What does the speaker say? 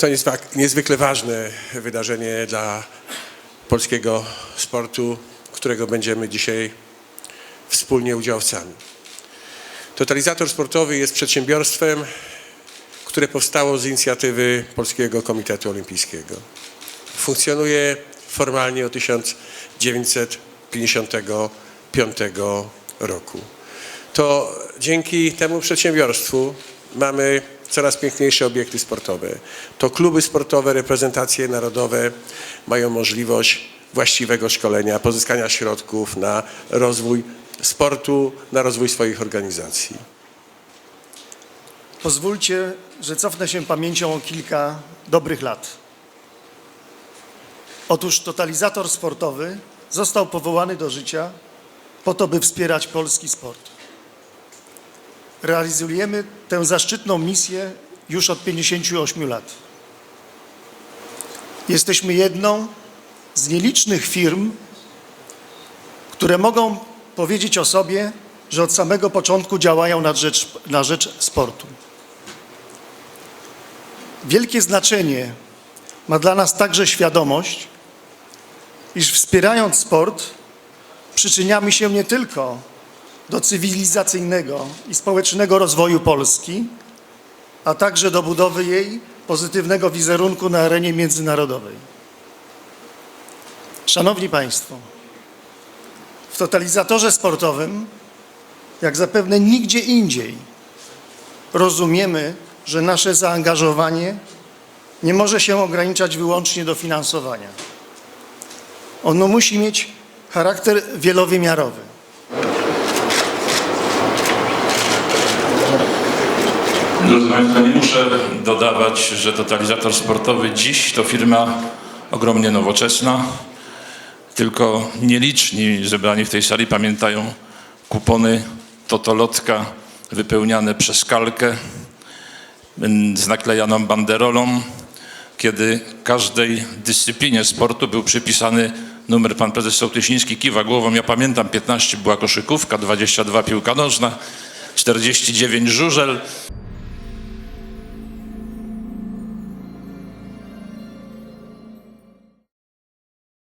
To niezwykle ważne wydarzenie dla polskiego sportu, którego będziemy dzisiaj wspólnie udziałowcami. Totalizator sportowy jest przedsiębiorstwem, które powstało z inicjatywy Polskiego Komitetu Olimpijskiego. Funkcjonuje formalnie od 1955 roku. To dzięki temu przedsiębiorstwu mamy coraz piękniejsze obiekty sportowe. To kluby sportowe, reprezentacje narodowe mają możliwość właściwego szkolenia, pozyskania środków na rozwój sportu, na rozwój swoich organizacji. Pozwólcie, że cofnę się pamięcią o kilka dobrych lat. Otóż totalizator sportowy został powołany do życia po to, by wspierać polski sport. Realizujemy tę zaszczytną misję już od 58 lat. Jesteśmy jedną z nielicznych firm, które mogą powiedzieć o sobie, że od samego początku działają na rzecz, na rzecz sportu. Wielkie znaczenie ma dla nas także świadomość, iż wspierając sport przyczyniamy się nie tylko do cywilizacyjnego i społecznego rozwoju Polski, a także do budowy jej pozytywnego wizerunku na arenie międzynarodowej. Szanowni Państwo, w totalizatorze sportowym, jak zapewne nigdzie indziej, rozumiemy, że nasze zaangażowanie nie może się ograniczać wyłącznie do finansowania. Ono musi mieć charakter wielowymiarowy. Drodzy nie muszę dodawać, że totalizator sportowy dziś to firma ogromnie nowoczesna. Tylko nieliczni zebrani w tej sali pamiętają kupony Totolotka wypełniane przez kalkę z naklejaną banderolą, kiedy każdej dyscyplinie sportu był przypisany numer. Pan prezes Sołtysiński kiwa głową. Ja pamiętam, 15 była koszykówka, 22 piłka nożna, 49 żużel.